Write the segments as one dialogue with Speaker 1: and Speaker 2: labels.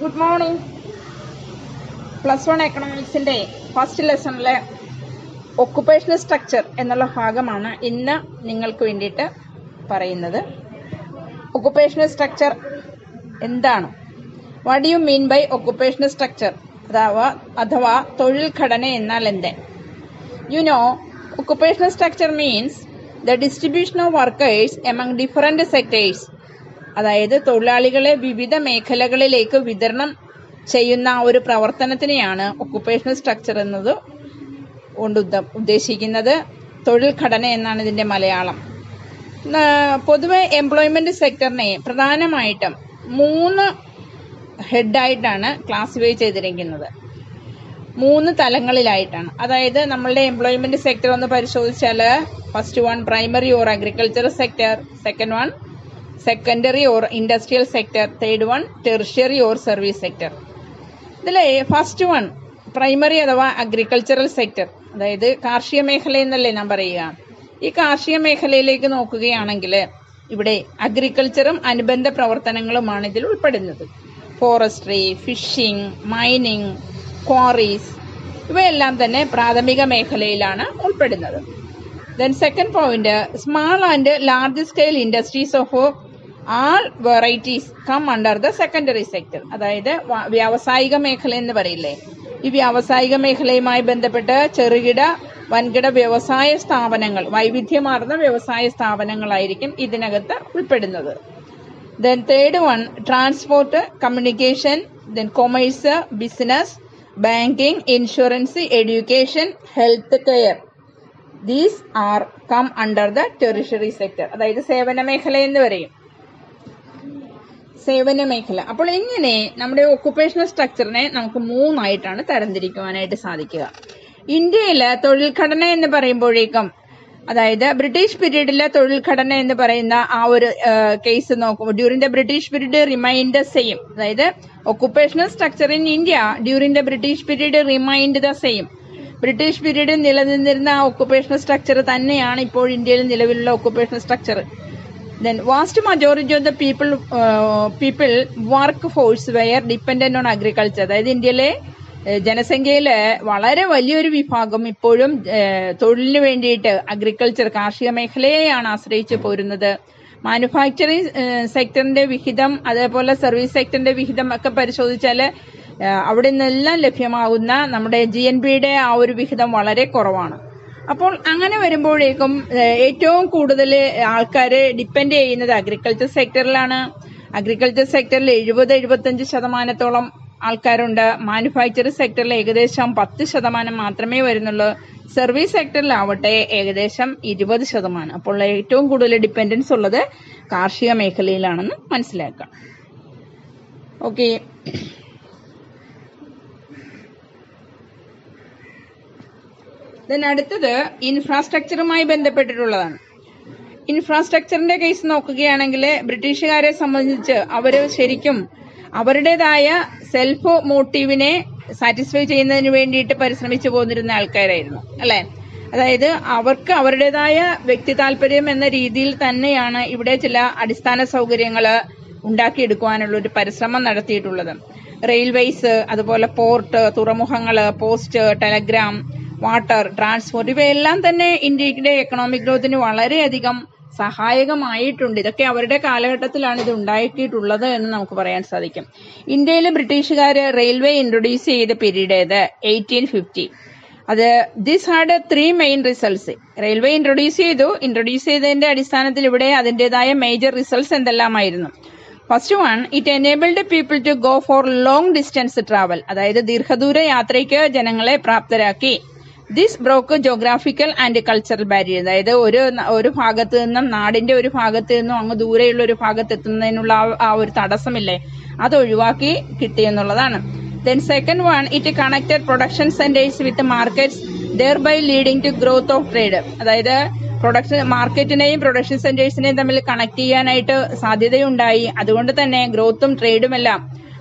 Speaker 1: Good morning plus one എക്കണോമിക്സിന്റെ first ലെസണിലെ occupational structure എന്നുള്ള ഭാഗമാണ് ഇന്ന് നിങ്ങൾക്ക് വേണ്ടിയിട്ട് പറയുന്നത്. ഒക്കുപേഷണൽ സ്ട്രക്ചർ എന്താണ്? What you mean by occupational structure അഥവാ അഥവാ തൊഴിൽ ഘടന എന്നാൽ എന്ത്? You know occupational structure means the distribution of workers among different sectors അതായത് തൊഴിലാളികളെ വിവിധ മേഖലകളിലേക്ക് വിതരണം ചെയ്യുന്ന ഒരു പ്രവർത്തനത്തിനെയാണ് ഒക്കുപേഷണൽ സ്ട്രക്ചർ എന്നത് കൊണ്ട് ഉദ്ദേശിക്കുന്നത്. തൊഴിൽ ഘടന എന്നാണ് ഇതിന്റെ മലയാളം. പൊതുവെ എംപ്ലോയ്മെന്റ് സെക്ടറിനെ പ്രധാനമായിട്ടും മൂന്ന് ഹെഡായിട്ടാണ് ക്ലാസിഫൈ ചെയ്തിരിക്കുന്നത്. മൂന്ന് തലങ്ങളിലായിട്ടാണ്. അതായത് നമ്മളുടെ എംപ്ലോയ്മെന്റ് സെക്ടർ ഒന്ന് പരിശോധിച്ചാൽ first one primary or agriculture sector second one secondary or industrial sector third one tertiary or service sector ഇതിലെ ഫസ്റ്റ് വൺ പ്രൈമറി അഥവാ അഗ്രികൾച്ചറൽ സെക്ടർ അതായത് കാർഷിക മേഖല എന്നല്ലേ നാം പറയുക. ഈ കാർഷിക മേഖലയിലേക്ക് നോക്കുകയാണെങ്കിൽ ഇവിടെ അഗ്രികൾച്ചറും അനുബന്ധ പ്രവർത്തനങ്ങളുമാണ് ഇതിൽ ഉൾപ്പെടുന്നത്. ഫോറസ്ട്രി ഫിഷിംഗ് മൈനിങ് ക്വാറീസ് ഇവയെല്ലാം തന്നെ പ്രാഥമിക മേഖലയിലാണ് ഉൾപ്പെടുന്നത്. Then second point small and large scale industries of all varieties come under the secondary sector അതായത് വ്യാവസായിക മേഖല എന്ന് പറയില്ലേ. ഈ വ്യാവസായിക മേഖലയുമായി ബന്ധപ്പെട്ട് ചെറുകിട വൻകിട വ്യവസായ സ്ഥാപനങ്ങൾ വൈവിധ്യമാർന്ന വ്യവസായ സ്ഥാപനങ്ങളായിരിക്കും ഇതിനകത്ത് ഉൾപ്പെടുന്നത്. Then third one transport communication then commerce business banking insurance education health care these are come under the tertiary sector അതായത് സേവന മേഖല എന്ന് പറയും. സേവന മേഖല അപ്പോൾ ഇങ്ങനെ നമ്മുടെ ഒക്കുപേഷണൽ സ്ട്രക്ചറിനെ നമുക്ക് മൂന്നായിട്ടാണ് തരംതിരിക്കുവാനായിട്ട് സാധിക്കുക? ഇന്ത്യയിലെ തൊഴിൽ ഘടന എന്ന് പറയുമ്പോഴേക്കും അതായത് ബ്രിട്ടീഷ് പീരീഡിലെ തൊഴിൽ ഘടന എന്ന് പറയുന്ന ആ ഒരു കേസ് നോക്കുമ്പോൾ during the British period remained same അതായത് occupational structure in India during the British period remained the same British പീരീഡിൽ നിലനിന്നിരുന്ന ആ സ്ട്രക്ചർ തന്നെയാണ് ഇപ്പോൾ ഇന്ത്യയിൽ നിലവിലുള്ള occupational structure then vast majority of the people uh, people workforce were dependent on agriculture. അതായത് ഇന്ത്യയിലെ ജനസംഖ്യയിൽ വളരെ വലിയൊരു വിഭാഗം ഇപ്പോഴും തൊഴിലിന് വേണ്ടിയിട്ട് അഗ്രികൾച്ചർ കാർഷിക മേഖലയെയാണ് ആശ്രയിച്ച് പോരുന്നത്. മാനുഫാക്ചറിങ് സെക്ടറിന്റെ വിഹിതം അതേപോലെ സർവീസ് സെക്ടറിന്റെ വിഹിതം ഒക്കെ പരിശോധിച്ചാൽ അവിടെ നിന്നെല്ലാം ലഭ്യമാകുന്ന നമ്മുടെ ജി എൻ ബിയുടെ ആ ഒരു വിഹിതം വളരെ കുറവാണ്. അപ്പോൾ അങ്ങനെ വരുമ്പോഴേക്കും ഏറ്റവും കൂടുതൽ ആൾക്കാരെ ഡിപ്പെൻഡ് ചെയ്യുന്നത് അഗ്രികൾച്ചർ സെക്ടറിലാണ് അഗ്രികൾച്ചർ സെക്ടറിൽ എഴുപത് എഴുപത്തഞ്ച് ശതമാനത്തോളം ആൾക്കാരുണ്ട്. മാനുഫാക്ചറിംഗ് സെക്ടറിൽ ഏകദേശം പത്ത് ശതമാനം മാത്രമേ വരുന്നുള്ളൂ. സർവീസ് സെക്ടറിലാവട്ടെ ഏകദേശം ഇരുപത് ശതമാനം. അപ്പോൾ ഏറ്റവും കൂടുതൽ ഡിപ്പെൻഡൻസ് ഉള്ളത് കാർഷിക മേഖലയിലാണെന്ന് മനസ്സിലാക്കാം. ഓക്കെ ദെൻ അടുത്തത് ഇൻഫ്രാസ്ട്രക്ചറുമായി ബന്ധപ്പെട്ടിട്ടുള്ളതാണ്. ഇൻഫ്രാസ്ട്രക്ചറിന്റെ കേസ് നോക്കുകയാണെങ്കിൽ ബ്രിട്ടീഷുകാരെ സംബന്ധിച്ച് അവർ ശരിക്കും അവരുടേതായ സെൽഫ് മോട്ടീവിനെ സാറ്റിസ്ഫൈ ചെയ്യുന്നതിന് വേണ്ടിയിട്ട് പരിശ്രമിച്ചു പോന്നിരുന്ന ആൾക്കാരായിരുന്നു അല്ലെ? അതായത് അവർക്ക് അവരുടേതായ വ്യക്തി താല്പര്യം എന്ന രീതിയിൽ തന്നെയാണ് ഇവിടെ ചില അടിസ്ഥാന സൗകര്യങ്ങൾ ഉണ്ടാക്കിയെടുക്കുവാനുള്ള ഒരു പരിശ്രമം നടത്തിയിട്ടുള്ളത്. റെയിൽവേസ് അതുപോലെ പോർട്ട് തുറമുഖങ്ങൾ പോസ്റ്റ് ടെലഗ്രാം വാട്ടർ ട്രാൻസ്പോർട്ട് ഇവയെല്ലാം തന്നെ ഇന്ത്യയുടെ എക്കണോമിക് ഗ്രോത്തിന് വളരെയധികം സഹായകമായിട്ടുണ്ട്. ഇതൊക്കെ അവരുടെ കാലഘട്ടത്തിലാണ് ഇത് ഉണ്ടാക്കിയിട്ടുള്ളത് എന്ന് നമുക്ക് പറയാൻ സാധിക്കും. ഇന്ത്യയിൽ ബ്രിട്ടീഷുകാർ റെയിൽവേ ഇൻട്രൊഡ്യൂസ് ചെയ്ത പീരീഡ് ഏത് എയ്റ്റീൻ ഫിഫ്റ്റി അത് this had three main results railway introduce ചെയ്തു. ഇൻട്രൊഡ്യൂസ് ചെയ്തതിന്റെ അടിസ്ഥാനത്തിൽ ഇവിടെ അതിന്റേതായ major results എന്തെല്ലാമായിരുന്നു? First one it enabled people to go for long distance travel അതായത് ദീർഘദൂര യാത്രയ്ക്ക് ജനങ്ങളെ പ്രാപ്തരാക്കി. This broke geographical and cultural barrier അതായത് ഒരു ഒരു ഭാഗത്ത് നിന്നും നാടിന്റെ ഒരു ഭാഗത്ത് നിന്നും അങ്ങ് ദൂരെയുള്ള ഒരു ഭാഗത്ത് എത്തുന്നതിനുള്ള ആ- ഒരു തടസ്സമില്ലേ? അത് ഒഴിവാക്കി കിട്ടിയെന്നുള്ളതാണ് then second one it connected production centres with markets thereby leading to growth of trade അതായത് പ്രൊഡക്ഷൻ മാർക്കറ്റിനെയും പ്രൊഡക്ഷൻ സെന്റേഴ്സിനെയും തമ്മിൽ കണക്ട് ചെയ്യാനായിട്ട് സാധ്യതയുണ്ടായി. അതുകൊണ്ട് തന്നെ ഗ്രോത്തും ട്രേഡുമെല്ലാം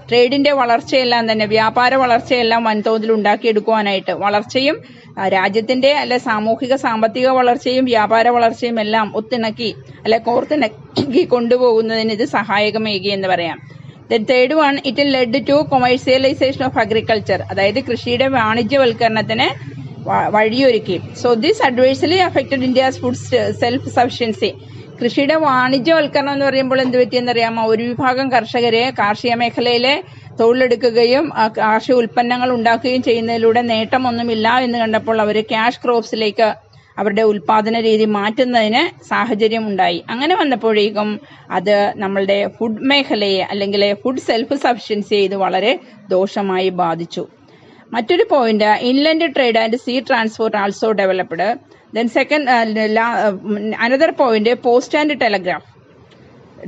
Speaker 1: ട്രേഡിന്റെ വളർച്ചയെല്ലാം തന്നെ വ്യാപാര വളർച്ചയെല്ലാം വൻതോതിൽ ഉണ്ടാക്കിയെടുക്കുവാനായിട്ട് വളർച്ചയും രാജ്യത്തിന്റെ അല്ലെ സാമൂഹിക സാമ്പത്തിക വളർച്ചയും വ്യാപാര വളർച്ചയും എല്ലാം ഒത്തിണക്കി അല്ലെ കോർത്തിണക്കി കൊണ്ടുപോകുന്നതിന് ഇത് സഹായകമേകി എന്ന് പറയാം. Third one it led to commercialisation of agriculture അതായത് കൃഷിയുടെ വാണിജ്യവൽക്കരണത്തിന് വഴിയൊരുക്കി. So this adversely affected India's food self sufficiency കൃഷിയുടെ വാണിജ്യവൽക്കരണം എന്ന് പറയുമ്പോൾ എന്ത് പറ്റിയെന്നറിയാമോ? ഒരു വിഭാഗം കർഷകരെ കാർഷിക മേഖലയിലെ തൊഴിലെടുക്കുകയും കാർഷിക ഉൽപ്പന്നങ്ങൾ ഉണ്ടാക്കുകയും ചെയ്യുന്നതിലൂടെ നേട്ടമൊന്നുമില്ല എന്ന് കണ്ടപ്പോൾ അവർ ക്യാഷ് ക്രോപ്സിലേക്ക് അവരുടെ ഉൽപാദന രീതി മാറ്റുന്നതിന് സാഹചര്യം ഉണ്ടായി അങ്ങനെ വന്നപ്പോഴേക്കും അത് നമ്മളുടെ ഫുഡ് മേഖലയെ അല്ലെങ്കിൽ ഫുഡ് സെൽഫ് സഫിഷ്യൻസിയെ ഇത് വളരെ ദോഷമായി ബാധിച്ചു. മറ്റൊരു point inland trade and sea transport also developed then second another point post and telegraph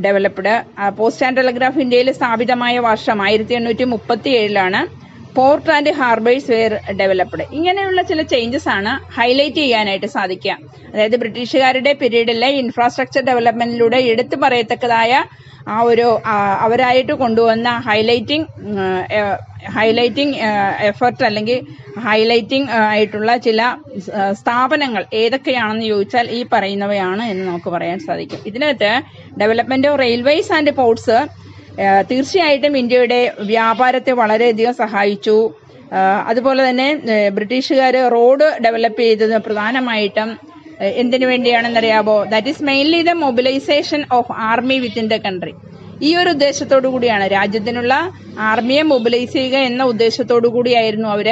Speaker 1: developed post and telegraph ഇന്ത്യയിൽ സ്ഥാപിതമായ വർഷം ആയിരത്തി എണ്ണൂറ്റി മുപ്പത്തി ഏഴിലാണ് port and harbours were developed ഇങ്ങനെയുള്ള ചില ചേഞ്ചസ് ആണ് ഹൈലൈറ്റ് ചെയ്യാനായിട്ട് സാധിക്കുക. അതായത് ബ്രിട്ടീഷുകാരുടെ പീരീഡിലെ ഇൻഫ്രാസ്ട്രക്ചർ ഡെവലപ്മെന്റിലൂടെ എടുത്തു പറയത്തക്കതായ ആ ഒരു അവരായിട്ട് കൊണ്ടുവന്ന ഹൈലൈറ്റിംഗ് ഹൈലൈറ്റിംഗ് എഫർട്ട് അല്ലെങ്കിൽ ഹൈലൈറ്റിംഗ് ആയിട്ടുള്ള ചില സ്ഥാപനങ്ങൾ ഏതൊക്കെയാണെന്ന് ചോദിച്ചാൽ ഈ പറയുന്നവയാണ് എന്ന് നമുക്ക് പറയാൻ സാധിക്കും. ഇതിനകത്ത് development of railways and ports തീർച്ചയായിട്ടും ഇന്ത്യയുടെ വ്യാപാരത്തെ വളരെയധികം സഹായിച്ചു. അതുപോലെ തന്നെ ബ്രിട്ടീഷുകാർ റോഡ് ഡെവലപ്പ് ചെയ്തത് പ്രധാനമായിട്ടും എന്തിനു വേണ്ടിയാണെന്നറിയാമോ that is mainly the mobilization of army within the country ഈ ഒരു ഉദ്ദേശത്തോടു കൂടിയാണ് രാജ്യത്തിനുള്ള ആർമിയെ മൊബിലൈസ് ചെയ്യുക എന്ന ഉദ്ദേശത്തോടു കൂടിയായിരുന്നു അവർ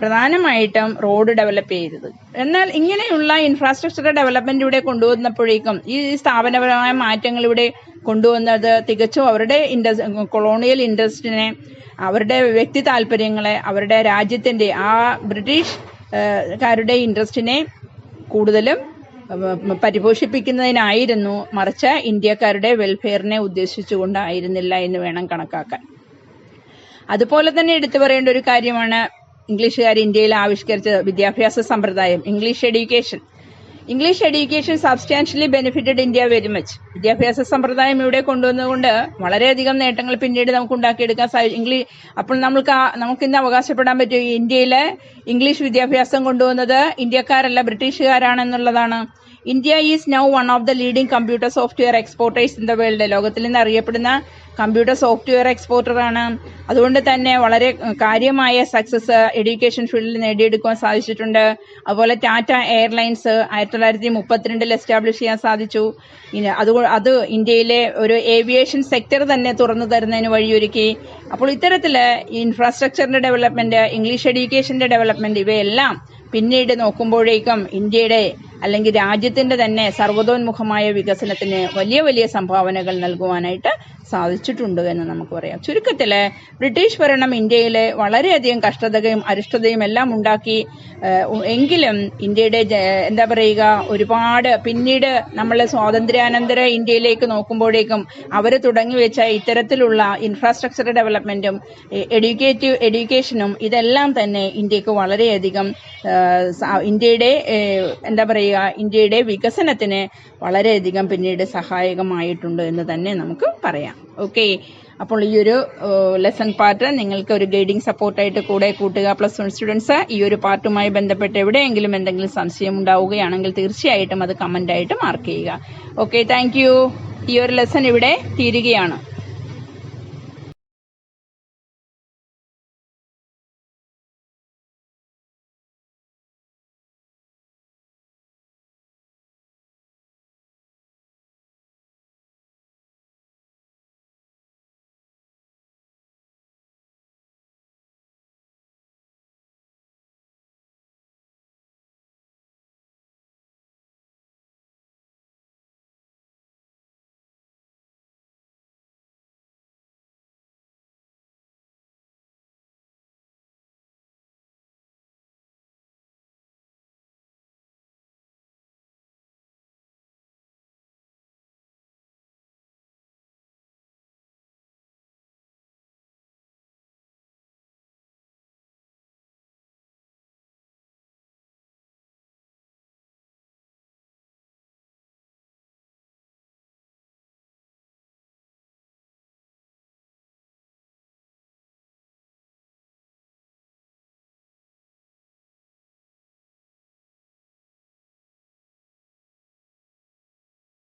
Speaker 1: പ്രധാനമായിട്ടും റോഡ് ഡെവലപ്പ് ചെയ്തത്. എന്നാൽ ഇങ്ങനെയുള്ള ഇൻഫ്രാസ്ട്രക്ചർ ഡെവലപ്മെന്റ് ഇവിടെ കൊണ്ടുവന്നപ്പോഴേക്കും ഈ സ്ഥാപനപരമായ മാറ്റങ്ങൾ ഇവിടെ കൊണ്ടുവന്നത് തികച്ചും അവരുടെ ഇൻഡസ് കൊളോണിയൽ ഇൻട്രസ്റ്റിനെ അവരുടെ വ്യക്തി താല്പര്യങ്ങളെ അവരുടെ രാജ്യത്തിന്റെ ആ ബ്രിട്ടീഷ് കാരുടെ ഇൻട്രസ്റ്റിനെ കൂടുതലും പരിപോഷിപ്പിക്കുന്നതിനായിരുന്നു മറിച്ച് ഇന്ത്യക്കാരുടെ വെൽഫെയറിനെ ഉദ്ദേശിച്ചുകൊണ്ടായിരുന്നില്ല എന്ന് വേണം കണക്കാക്കാൻ. അതുപോലെ തന്നെ എടുത്തു പറയേണ്ട ഒരു കാര്യമാണ് ഇംഗ്ലീഷുകാർ ഇന്ത്യയിൽ ആവിഷ്കരിച്ച വിദ്യാഭ്യാസ സമ്പ്രദായം English education English education substantially benefited India very much വിദ്യാഭ്യാസ സമ്പ്രദായം ഇവിടെ കൊണ്ടുവന്നതുകൊണ്ട് വളരെയധികം നേട്ടങ്ങൾ പിന്നീട് നമുക്ക് ഉണ്ടാക്കിയെടുക്കാൻ സാധിച്ചു. ഇംഗ്ലീഷ് അപ്പോൾ നമുക്ക് നമുക്ക് ഇന്ന് അവകാശപ്പെടാൻ പറ്റും ഇന്ത്യയിലെ ഇംഗ്ലീഷ് വിദ്യാഭ്യാസം കൊണ്ടുവന്നത് ഇന്ത്യക്കാരല്ല ബ്രിട്ടീഷുകാരാണെന്നുള്ളതാണ്. India is now one of the leading computer software exporters in the world ലോകത്തിൽ നിന്ന് അറിയപ്പെടുന്ന കമ്പ്യൂട്ടർ സോഫ്റ്റ്വെയർ എക്സ്പോർട്ടറാണ് അതുകൊണ്ട് തന്നെ വളരെ കാര്യമായ സക്സസ് എഡ്യൂക്കേഷൻ ഫീൽഡിൽ നേടിയെടുക്കാൻ സാധിച്ചിട്ടുണ്ട്. അതുപോലെ ടാറ്റ എയർലൈൻസ് ആയിരത്തി തൊള്ളായിരത്തി മുപ്പത്തിരണ്ടിൽ എസ്റ്റാബ്ലിഷ് ചെയ്യാൻ സാധിച്ചു. അത് അത് ഇന്ത്യയിലെ ഒരു ഏവിയേഷൻ സെക്ടർ തന്നെ തുറന്നു തരുന്നതിന് വഴിയൊരുക്കി. അപ്പോൾ ഇത്തരത്തിൽ ഇൻഫ്രാസ്ട്രക്ചറിന്റെ ഡെവലപ്മെന്റ് ഇംഗ്ലീഷ് എഡ്യൂക്കേഷന്റെ ഡെവലപ്മെന്റ് ഇവയെല്ലാം പിന്നീട് നോക്കുമ്പോഴേക്കും ഇന്ത്യയുടെ അല്ലെങ്കിൽ രാജ്യത്തിന്റെ തന്നെ സർവതോന്മുഖമായ വികസനത്തിന് വലിയ വലിയ സംഭാവനകൾ നൽകുവാനായിട്ട് സാധിച്ചിട്ടുണ്ട് എന്ന് നമുക്ക് പറയാം. ചുരുക്കത്തിൽ ബ്രിട്ടീഷ് ഭരണം ഇന്ത്യയിലെ വളരെയധികം കഷ്ടതയും അരിഷ്ടതയും എല്ലാം ഉണ്ടാക്കി എങ്കിലും ഇന്ത്യയുടെ എന്താ പറയുക ഒരുപാട് പിന്നീട് നമ്മൾ സ്വാതന്ത്ര്യാനന്തര ഇന്ത്യയിലേക്ക് നോക്കുമ്പോഴേക്കും അവർ തുടങ്ങി വെച്ച ഇത്തരത്തിലുള്ള ഇൻഫ്രാസ്ട്രക്ചർ ഡെവലപ്മെന്റും എഡ്യൂക്കേറ്റീവ് എഡ്യൂക്കേഷനും ഇതെല്ലാം തന്നെ ഇന്ത്യയ്ക്ക് വളരെയധികം ഇന്ത്യയുടെ എന്താ പറയുക ഇന്ത്യയുടെ വികസനത്തിന് വളരെയധികം പിന്നീട് സഹായകമായിട്ടുണ്ട് എന്ന് തന്നെ നമുക്ക് പറയാം. ഓക്കെ അപ്പോൾ ഈ ഒരു ലെസൺ പാർട്ട് നിങ്ങൾക്ക് ഒരു ഗൈഡിംഗ് സപ്പോർട്ടായിട്ട് കൂടെ കൂട്ടുക പ്ലസ് വൺ സ്റ്റുഡൻസ് ഈ ഒരു പാർട്ടുമായി ബന്ധപ്പെട്ട് എവിടെയെങ്കിലും എന്തെങ്കിലും സംശയം ഉണ്ടാവുകയാണെങ്കിൽ തീർച്ചയായിട്ടും അത് കമന്റായിട്ട് മാർക്ക് ചെയ്യുക. ഓക്കെ താങ്ക് ഈ ഒരു ലെസൺ ഇവിടെ തീരുകയാണ്.